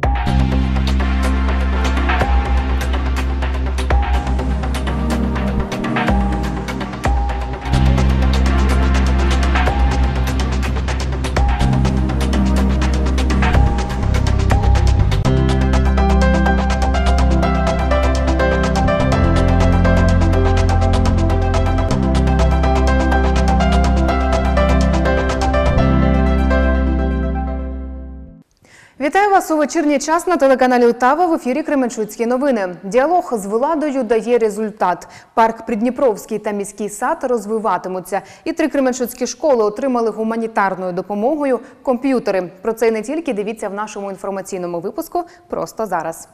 you у вечірній час на телеканалі Утава в ефірі Кременчуцькі новини. Діалог з владою дає результат. Парк Придніпровський та міський сад розвиватимуться. І три кременчуцькі школи отримали гуманітарною допомогою комп'ютери. Про це і не тільки дивіться в нашому інформаційному випуску просто зараз.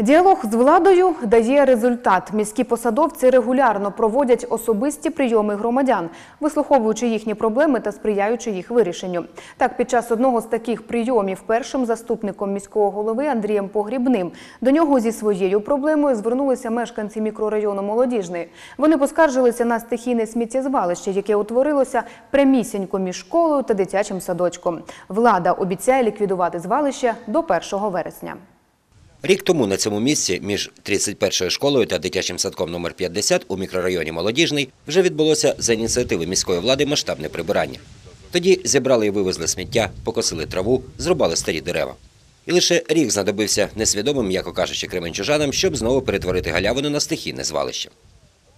Діалог з владою дає результат. Міські посадовці регулярно проводять особисті прийоми громадян, вислуховуючи їхні проблеми та сприяючи їх вирішенню. Так, під час одного з таких прийомів першим заступником міського голови Андрієм Погрібним до нього зі своєю проблемою звернулися мешканці мікрорайону Молодіжний. Вони поскаржилися на стихійне сміттєзвалище, яке утворилося прямісінько між школою та дитячим садочком. Влада обіцяє ліквідувати звалище до 1 вересня. Рік тому на цьому місці між 31-ю школою та дитячим садком номер 50 у мікрорайоні Молодіжний вже відбулося за ініціативи міської влади масштабне прибирання. Тоді зібрали і вивезли сміття, покосили траву, зрубали старі дерева. І лише рік знадобився несвідомим, м'яко кажучи, кременчужанам, щоб знову перетворити галявину на стихійне звалище.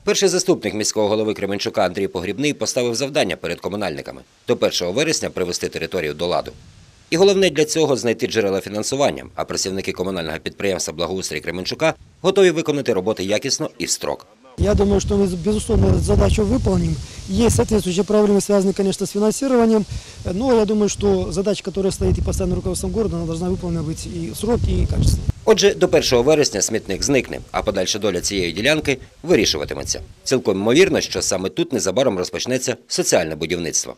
Перший заступник міського голови Кременчука Андрій Погрібний поставив завдання перед комунальниками до 1 вересня привести територію до ладу. І головне для цього знайти джерела фінансування, а працівники комунального підприємства Благоустрій Кременчука готові виконати роботи якісно і в строк. Я думаю, что мы, безусловно, эту задачу выполним. Есть соответствующие проблемы, связанные, конечно, с финансированием. Но я думаю, что задача, которая стоит и постоянным руководством города, она должна выполнена быть и в срок, и качественно. Отже, до 1 вересня смітник зникне, а подальша доля цієї ділянки вирішуватиметься. Цілком ймовірно, що саме тут незабаром розпочнеться соціальне будівництво.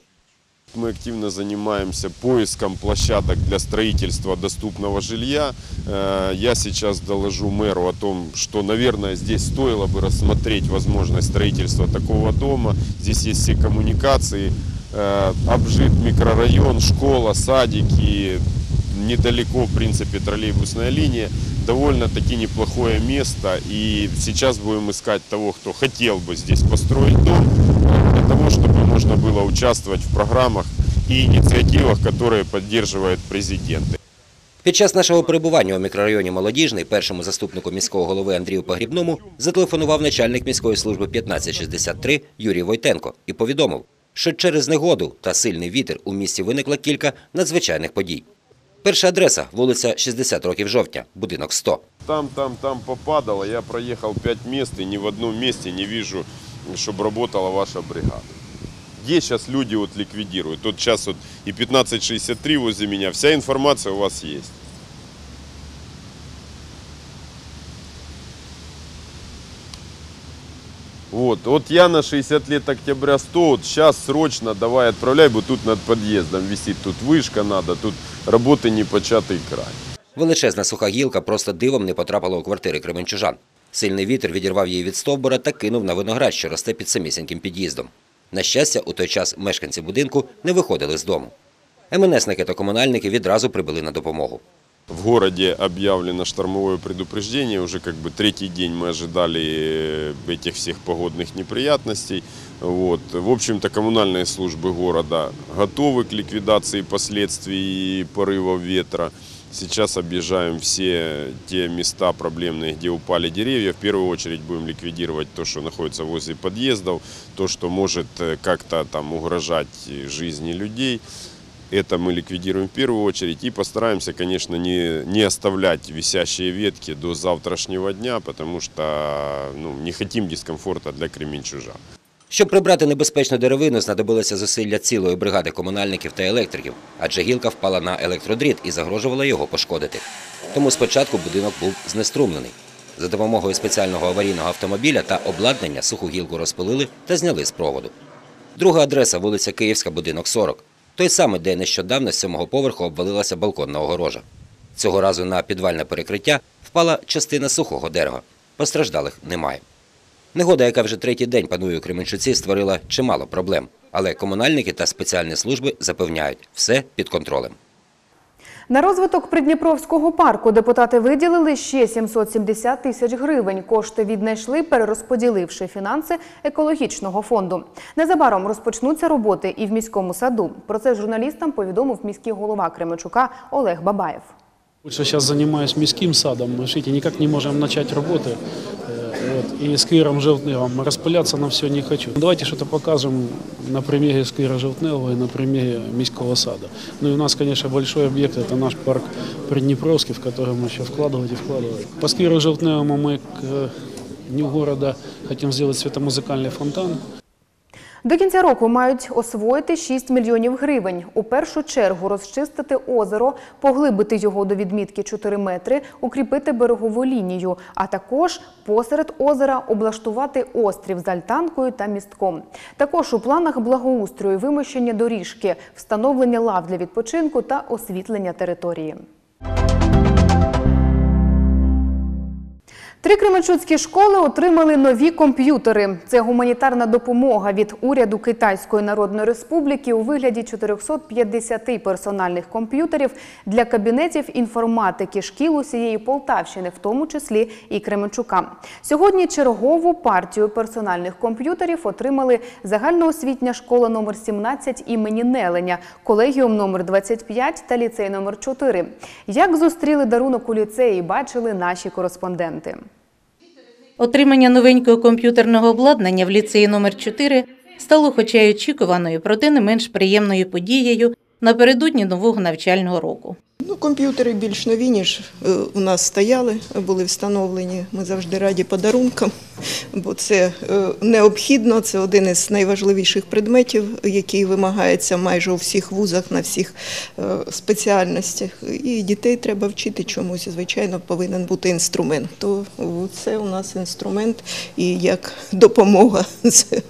Мы активно занимаемся поиском площадок для строительства доступного жилья. Э, Я сейчас доложу мэру о том, что, наверное, здесь стоило бы рассмотреть возможность строительства такого дома. Здесь есть все коммуникации, э, обжит микрорайон, школа, садики, недалеко, в принципе, троллейбусная линия. Довольно-таки неплохое место. И сейчас будем искать того, кто хотел бы здесь построить дом, можно было участвовать в программах и инициативах, которые поддерживает президент. Під час нашого перебування у мікрорайоні Молодіжний першому заступнику міського голови Андрію Погрібному зателефонував начальник міської служби 1563 Юрій Войтенко і повідомив, що через негоду та сильний вітер у місті виникло кілька надзвичайних подій. Перша адреса вулиця 60 років жовтня, будинок 100. Там, там, там попадало. Я проехал 5 мест и ни в одном месте не вижу, чтобы работала ваша бригада. Где сейчас люди вот ликвидируют? Вот сейчас вот и 1563 возле меня. Вся информация у вас есть. Вот, вот я на 60 лет октября 100, вот сейчас срочно давай отправляй, бо тут над подъездом висит, тут вышка надо, тут работы непочатый край. Величезна суха гілка просто дивом не потрапила у квартири кременчужан. Сильний вітер відірвав її від стовбура та кинув на виноград, що росте під самісіньким під'їздом. На щастя, у той час мешканці будинку не виходили з дому. МНСники та комунальники відразу прибули на допомогу. В городе объявлено штормовое предупреждение. Уже как бы третий день мы ожидали э, этих всех погодных неприятностей. Вот. В общем-то, коммунальные службы города готовы к ликвидации последствий порывов ветра. Сейчас объезжаем все те места проблемные, где упали деревья. В первую очередь будем ликвидировать то, что находится возле подъездов, то, что может э, как-то там угрожать жизни людей. Это мы ликвидируем в первую очередь и постараемся, конечно, не, не оставлять висящие ветки до завтрашнего дня, потому что ну, не хотим дискомфорта для кременчужан. Щоб прибрати небезпечну деревину, знадобилося зусилля цілої бригади комунальників та електриків, адже гілка впала на електродріт і загрожувала його пошкодити. Тому спочатку будинок був знеструмлений. За допомогою спеціального аварійного автомобіля та обладнання суху гілку розпилили та зняли з проводу. Друга адреса вулиця Київська, будинок 40. Той самий, де нещодавно з сьомого поверху обвалилася балконна огорожа. Цього разу на підвальне перекриття впала частина сухого дерева. Постраждалих немає. Негода, яка вже третій день панує у Кременчуці, створила чимало проблем. Але комунальники та спеціальні служби запевняють, все під контролем. На розвиток Придніпровського парку депутати виділили ще 770 тисяч гривень. Кошти віднайшли, перерозподіливши фінанси екологічного фонду. Незабаром розпочнуться роботи і в міському саду. Про це журналістам повідомив міський голова Кременчука Олег Бабаєв. Лучше сейчас занимаюсь міським садом. Мы, видите, никак не можем начать работы. Э, Вот, и сквером желтневым распыляться на все не хочу. Давайте что-то покажем на примере сквера желтневого и на примере міського сада. Ну и у нас, конечно, большой объект, это наш парк Приднепровский, в который мы еще вкладывать и вкладывать. По скверу желтневому мы к э, Дню города хотим сделать светомузыкальный фонтан. До кінця року мають освоїти 6 мільйонів гривень. У першу чергу розчистити озеро, поглибити його до відмітки 4 метри, укріпити берегову лінію, а також посеред озера облаштувати острів з альтанкою та містком. Також у планах благоустрою вимощення доріжки, встановлення лав для відпочинку та освітлення території. Три кременчуцькі школи отримали нові комп'ютери. Це гуманітарна допомога від уряду Китайської Народної Республіки у вигляді 450 персональних комп'ютерів для кабінетів інформатики шкіл усієї Полтавщини, в тому числі і Кременчука. Сьогодні чергову партію персональних комп'ютерів отримали загальноосвітня школа номер 17 імені Неленя, колегіум номер 25 та ліцей номер 4. Як зустріли дарунок у ліцеї, бачили наші кореспонденти. Отримання новенького комп'ютерного обладнання в ліцеї номер 4 стало хоча й очікуваною, проте не менш приємною подією напередодні нового навчального року. Ну, комп'ютери більш нові, ніж е, у нас стояли, були встановлені. Ми завжди раді подарункам, бо це е, необхідно, це один із найважливіших предметів, який вимагається майже у всіх вузах на всіх е, спеціальностях. І дітей треба вчити чомусь. Звичайно, повинен бути інструмент. То це у нас інструмент і як допомога. Це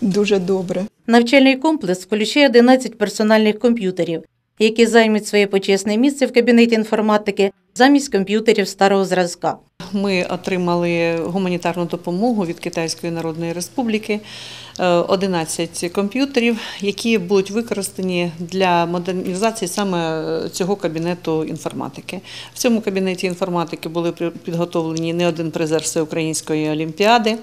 дуже добре. Навчальний комплекс включає 11 персональних комп'ютерів, які займуть своє почесне місце в кабінеті інформатики замість комп'ютерів старого зразка. Ми отримали гуманітарну допомогу від Китайської Народної Республіки, е, 11 комп'ютерів, які будуть використані для модернізації саме е, цього кабінету інформатики. В цьому кабінеті інформатики були підготовлені не один призер всеукраїнської олімпіади.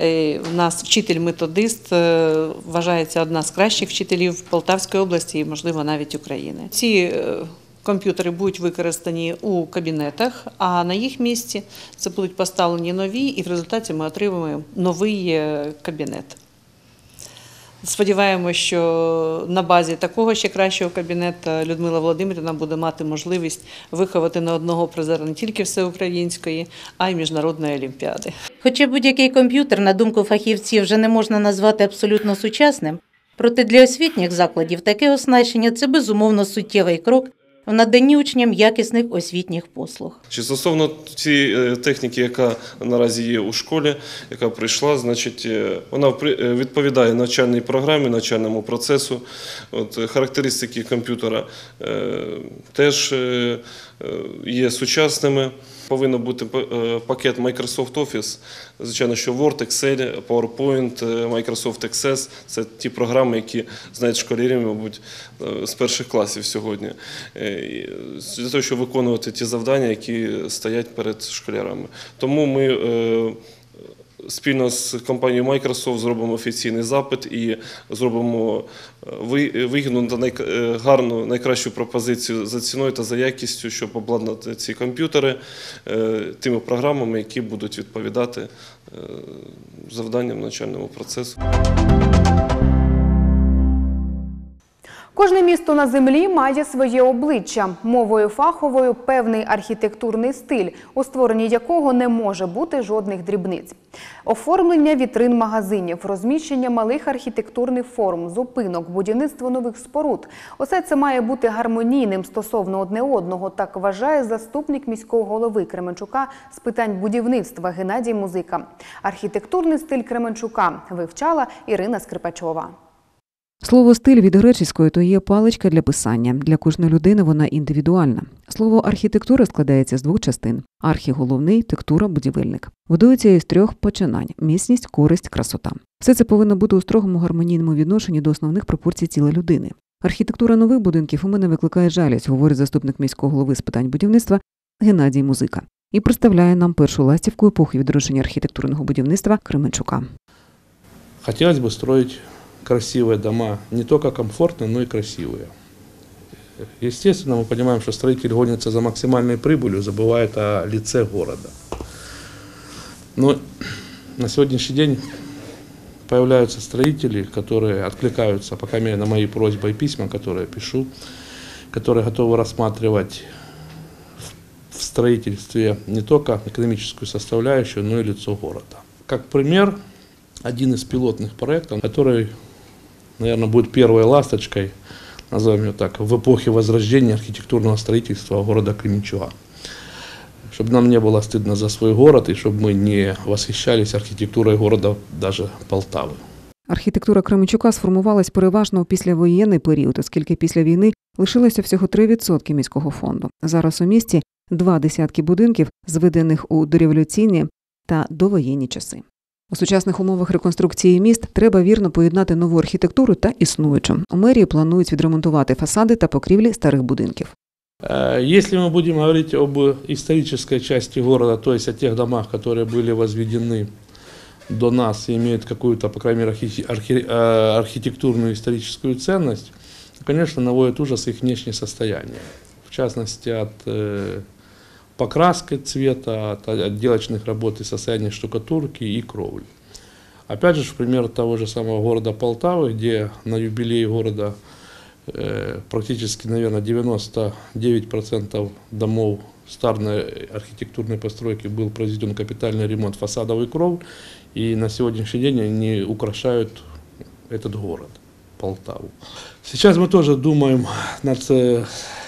Е, У нас вчитель-методист е, вважається одна з кращих вчителів Полтавської області і, можливо, навіть України. Ці е, Комп'ютери будуть використані у кабінетах, а на їх місці це будуть поставлені нові, і в результаті ми отримаємо новий е, кабінет. Сподіваємося, що на базі такого ще кращого кабінету Людмила Володимирівна буде мати можливість виховати на одного призера не тільки всеукраїнської, а й міжнародної олімпіади. Хоча будь-який комп'ютер, на думку фахівців, вже не можна назвати абсолютно сучасним, проте для освітніх закладів таке оснащення це безумовно суттєвий крок в наданні учням якісних освітніх послуг. Чи стосовно цієї техніки, яка наразі є у школі, яка прийшла, значить, е, вона е, відповідає навчальній програмі, навчальному процесу. От, е, характеристики комп'ютера е, теж е, е, є сучасними. Повинен бути е, пакет Microsoft Office, звичайно, що Word, Excel, PowerPoint, е, Microsoft Access – це ті програми, які знають школярі, мабуть, е, з перших класів сьогодні. Для того, щоб виконувати ті завдання, які стоять перед школярами. Тому ми спільно з компанією Microsoft зробимо офіційний запит і зробимо е, ви- вигідну та е, гарну, найкращу пропозицію за ціною та за якістю, щоб обладнати ці комп'ютери е, тими програмами, які будуть відповідати е, завданням навчального процесу. Кожне місто на землі має своє обличчя, мовою фаховою певний архітектурний стиль, у створенні якого не може бути жодних дрібниць. Оформлення вітрин магазинів, розміщення малих архітектурних форм, зупинок, будівництво нових споруд. Усе це має бути гармонійним стосовно одне одного, так вважає заступник міського голови Кременчука з питань будівництва Геннадій Музика. Архітектурний стиль Кременчука вивчала Ірина Скрипачова. Слово стиль від греческої то є паличка для писання. Для кожної людини вона індивідуальна. Слово архітектура складається з двох частин: архі головний, тектура будівельник. Будується із трьох починань: міцність, користь, красота. Все це повинно бути у строгому гармонійному відношенні до основних пропорцій тіла людини. Архітектура нових будинків у мене викликає жалість, говорить заступник міського голови з питань будівництва Геннадій Музика. І представляє нам першу ластівку епохи відродження архітектурного будівництва Кременчука. Хотелось бы строить красивые дома, не только комфортные, но и красивые. Естественно, мы понимаем, что строитель гонится за максимальной прибылью, забывает о лице города. Но на сегодняшний день появляются строители, которые откликаются, по крайней мере, на мои просьбы и письма, которые я пишу, которые готовы рассматривать в- строительстве не только экономическую составляющую, но и лицо города. Как пример, один из пилотных проектов, который, наверное, будет первой ласточкой, назовем ее так, в эпохе возрождения архитектурного строительства города Кременчуга. Чтобы нам не было стыдно за свой город и чтобы мы не восхищались архитектурой города даже Полтавы. Архітектура Кременчука сформувалась переважно у післявоєнний період, оскільки після війни лишилося всього 3% міського фонду. Зараз у місті два десятки будинків, зведених у дореволюційні та довоєнні часи. У сучасних умовах реконструкції міст треба вірно поєднати нову архітектуру та існуючу. У мерії планують відремонтувати фасади та покрівлі старих будинків. Э, Если мы будем говорить об исторической части города, то есть о тех домах, которые были возведены до нас и имеют какую-то, по крайней мере, архи- архи- э, архитектурную историческую ценность, то, конечно, наводит ужас их внешнее состояние. В частности, от покраски цвета, от отделочных работ и состояния штукатурки и кровли. Опять же, в пример того же самого города Полтавы, где на юбилей города э, практически, наверное, 99% домов старой архитектурной постройки был произведен капитальный ремонт фасадов и кров, и на сегодняшний день они украшают этот город, Полтаву. Сейчас мы тоже думаем над, э,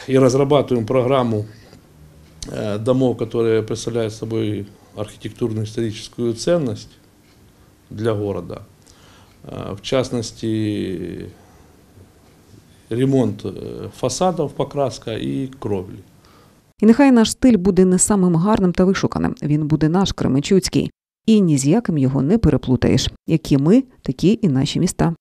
и разрабатываем программу домов, которые представляют собой архитектурную историческую ценность для города. Э, В частности, ремонт э, фасадов, покраска и кровли. І нехай наш стиль буде не самим гарним та вишуканим. Він буде наш Кременчуцький. І ні з яким його не переплутаєш. Які ми, такі і наші міста.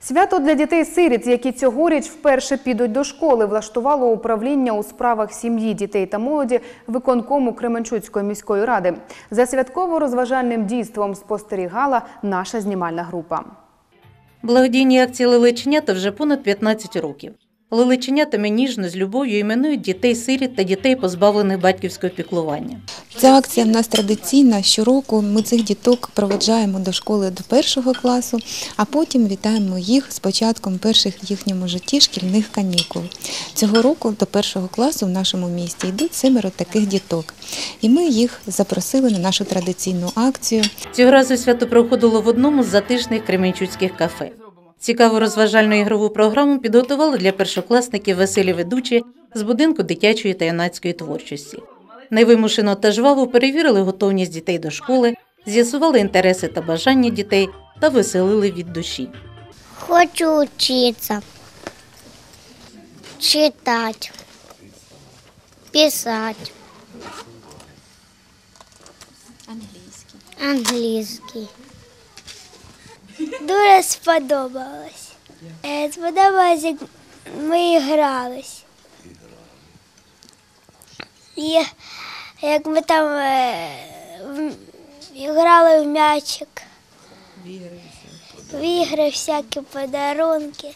Свято для дітей-сиріт, які цьогоріч вперше підуть до школи, влаштувало управління у справах сім'ї, дітей та молоді виконкому Кременчуцької міської ради. За святково-розважальним дійством спостерігала наша знімальна група. Благодійні акції Лиличенята вже понад 15 років. Лиличенятами ніжно з любов'ю іменують дітей-сиріт та дітей, позбавлених батьківського піклування. Ця акція в нас традиційна. Щороку ми цих діток проведжаємо до школи до першого класу, а потім вітаємо їх з початком перших в їхньому житті шкільних канікул. Цього року до першого класу в нашому місті йдуть семеро таких діток. І ми їх запросили на нашу традиційну акцію. Цього разу свято проходило в одному з затишних кременчуцьких кафе. Цікаву розважальну ігрову програму підготували для першокласників веселі ведучі з будинку дитячої та юнацької творчості. Невимушено та жваво перевірили готовність дітей до школи, з'ясували інтереси та бажання дітей та веселили від душі. Хочу учиться, читать, писать. Англійський. Англійський. Дуже сподобалось. Е, Сподобалось, як ми грались. І як ми там е, в- грали в м'ячик. В ігри всякі подарунки.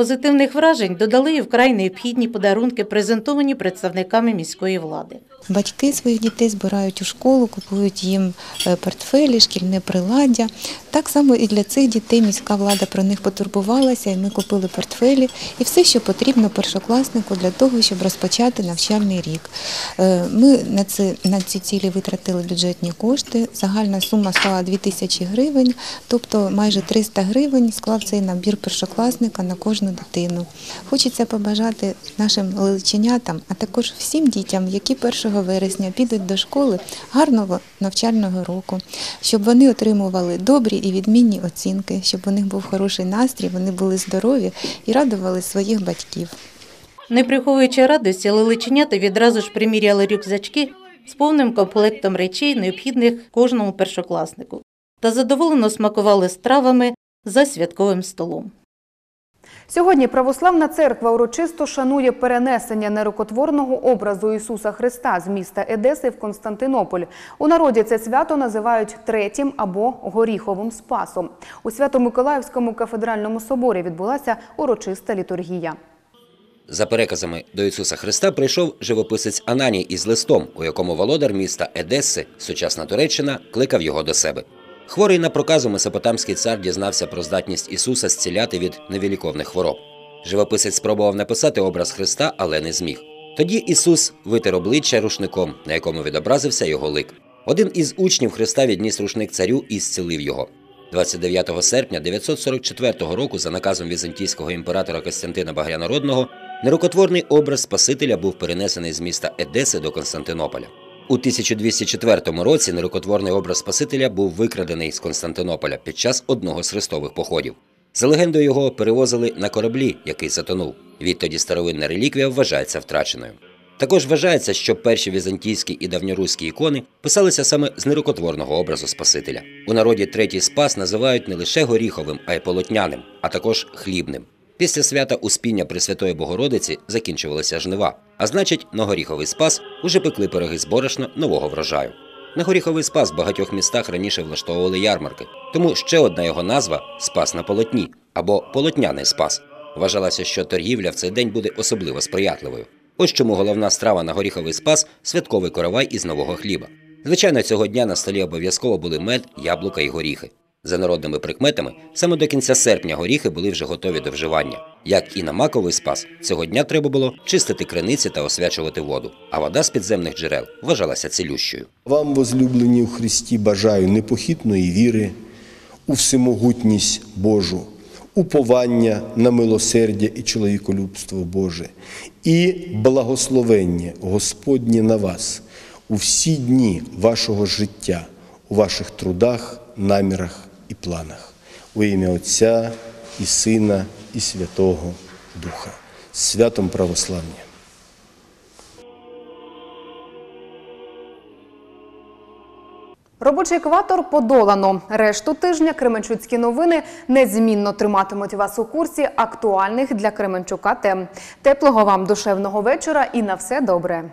Позитивних вражень додали і вкрай необхідні подарунки, презентовані представниками міської влади. Батьки своїх дітей збирають у школу, купують їм е, портфелі, шкільне приладдя. Так само і для цих дітей міська влада про них потурбувалася, і ми купили портфелі і все, що потрібно першокласнику для того, щоб розпочати навчальний рік. Е, Ми на це на ці цілі витратили бюджетні кошти. Загальна сума склала 2 тисячі гривень, тобто майже 300 гривень склав цей набір першокласника на кожну дитину. Хочеться побажати нашим лиличенятам, а також всім дітям, які 1 вересня підуть до школи гарного навчального року, щоб вони отримували добрі і відмінні оцінки, щоб у них був хороший настрій, вони були здорові і радували своїх батьків. Не приховуючи радості, лиличенята відразу ж приміряли рюкзачки з повним комплектом речей, необхідних кожному першокласнику, та задоволено смакували стравами за святковим столом. Сьогодні православна церква урочисто шанує перенесення нерукотворного образу Ісуса Христа з міста Едеси в Константинополь. У народі це свято називають третім або горіховим спасом. У Свято-Миколаївському кафедральному соборі відбулася урочиста літургія. За переказами до Ісуса Христа прийшов живописець Ананій із листом, у якому володар міста Едеси, сучасна Туреччина, кликав його до себе. Хворий на проказу месопотамський цар дізнався про здатність Ісуса зціляти від невіліковних хвороб. Живописець спробував написати образ Христа, але не зміг. Тоді Ісус витер обличчя рушником, на якому відобразився його лик. Один із учнів Христа відніс рушник царю і зцілив його. 29 серпня 944 року, за наказом візантійського імператора Костянтина Багрянародного, нерукотворний образ Спасителя був перенесений з міста Едеси до Константинополя. У 1204 році нерукотворний образ Спасителя був викрадений з Константинополя під час одного з хрестових походів. За легендою його перевозили на кораблі, який затонув. Відтоді старовинна реліквія вважається втраченою. Також вважається, що перші візантійські і давньоруські ікони писалися саме з нерукотворного образу Спасителя. У народі третій спас називають не лише горіховим, а й полотняним, а також хлібним. Після свята Успіння Пресвятої Богородиці закінчувалися жнива, а значить, на горіховий спас уже пекли пироги з борошна нового врожаю. На горіховий спас в багатьох містах раніше влаштовували ярмарки, тому ще одна його назва спас на полотні або полотняний спас. Вважалося, що торгівля в цей день буде особливо сприятливою. Ось чому головна страва на горіховий спас святковий коровай із нового хліба. Звичайно, цього дня на столі обов'язково були мед, яблука і горіхи. За народними прикметами, саме до кінця серпня горіхи були вже готові до вживання. Як і на маковий спас, цього дня треба було чистити криниці та освячувати воду, а вода з підземних джерел вважалася цілющою. Вам, возлюблені у Христі, бажаю непохитної віри, у всемогутність Божу, уповання на милосердя і чоловіколюбство Боже, і благословення Господнє на вас у всі дні вашого життя, у ваших трудах, намірах і планах. У ім'я Отця і Сина, і Святого Духа. Святом православ'я. Робочий екватор подолано. Решту тижня Кременчуцькі новини незмінно триматимуть вас у курсі актуальних для Кременчука тем. Теплого вам душевного вечора і на все добре.